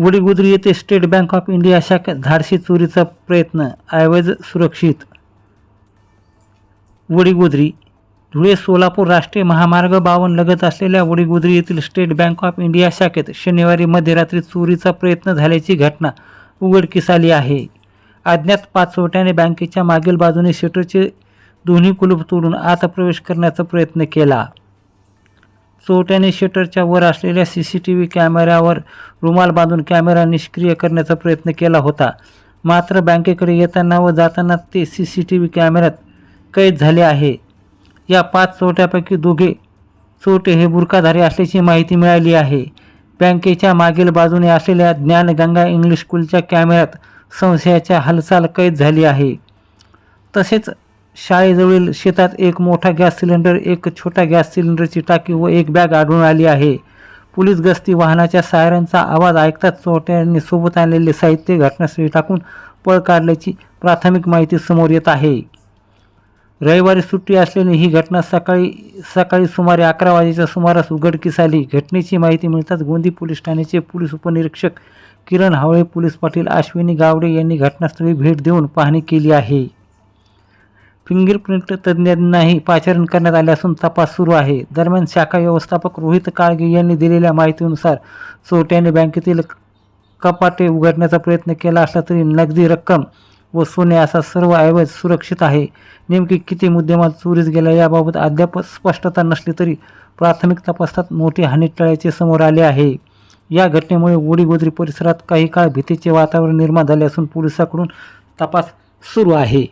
वडीगुद्री येथे state bank of India शाखेत धाडशी चोरीचा प्रयत्न ऐवज सुरक्षित. वडीगुद्री धुळे सोलापूर राष्ट्रीय महामार्ग बावन्न लगत असलेल्या वडीगुद्री येथील स्टेट बँक ऑफ इंडिया शाखेत शनिवारी मध्यरात्री चोरीचा प्रयत्न झाल्याची घटना उघडकीस आली आहे. अज्ञात पाचवट्याने बँकेच्या मागील बाजूने शटरचे दोन्ही कुलूप तोडून आत प्रवेश करण्याचा प्रयत्न केला. चोरट्याने शटरच्या वर असलेल्या सी सी टी व्ही कॅमेऱ्यावर रुमाल बांधून कॅमेरा निष्क्रिय करण्याचा प्रयत्न केला होता. मात्र बँकेकडे येताना व जाताना ते सी सी टी व्ही कॅमेऱ्यात कैद झाले आहे. या पाच चोरट्यापैकी दोघे चोरटे हे बुरकाधारी असल्याची माहिती मिळाली आहे. बँकेच्या मागील बाजूने असलेल्या ज्ञानगंगा इंग्लिश स्कूलच्या कॅमेऱ्यात संशयाच्या हालचाल कैद झाली आहे. तसेच शाळेजवळील शेतात एक मोठा गॅस सिलेंडर एक छोटा गॅस सिलेंडरची टाकी व एक बॅग आढळून आली आहे. पोलीस गस्ती वाहनाच्या सायरनचा आवाज ऐकताच चोरट्यांनी सोबत आणलेले साहित्य घटनास्थळी टाकून पळ काढल्याची प्राथमिक माहिती समोर येत आहे. रविवारी सुट्टी असल्याने ही घटना सकाळी सकाळी सुमारे अकरा वाजेच्या सुमारास उघडकीस आली. घटनेची माहिती मिळताच गोंदी पोलीस ठाण्याचे पोलीस उपनिरीक्षक किरण हावळे पोलीस पाटील अश्विनी गावडे यांनी घटनास्थळी भेट देऊन पाहणी केली आहे. फिंगरप्रिंट तज्ज्ञांनाही पाचारण करण्यात आले असून तपास सुरू आहे. दरम्यान शाखा व्यवस्थापक रोहित काळगे यांनी दिलेल्या माहितीनुसार चोरट्याने बँकेतील कपाटे उघडण्याचा प्रयत्न केला असला तरी नगदी रक्कम व सोने असा सर्व ऐवज सुरक्षित आहे. नेमकी किती मुद्देमाल चोरीस गेला याबाबत अद्याप स्पष्टता नसली तरी प्राथमिक तपासात मोठी हानी टळल्याचे समोर आले आहे. या घटनेमुळे वडीगोद्री परिसरात काही काळ भीतीचे वातावरण निर्माण झाले असून पोलिसांकडून तपास सुरू आहे.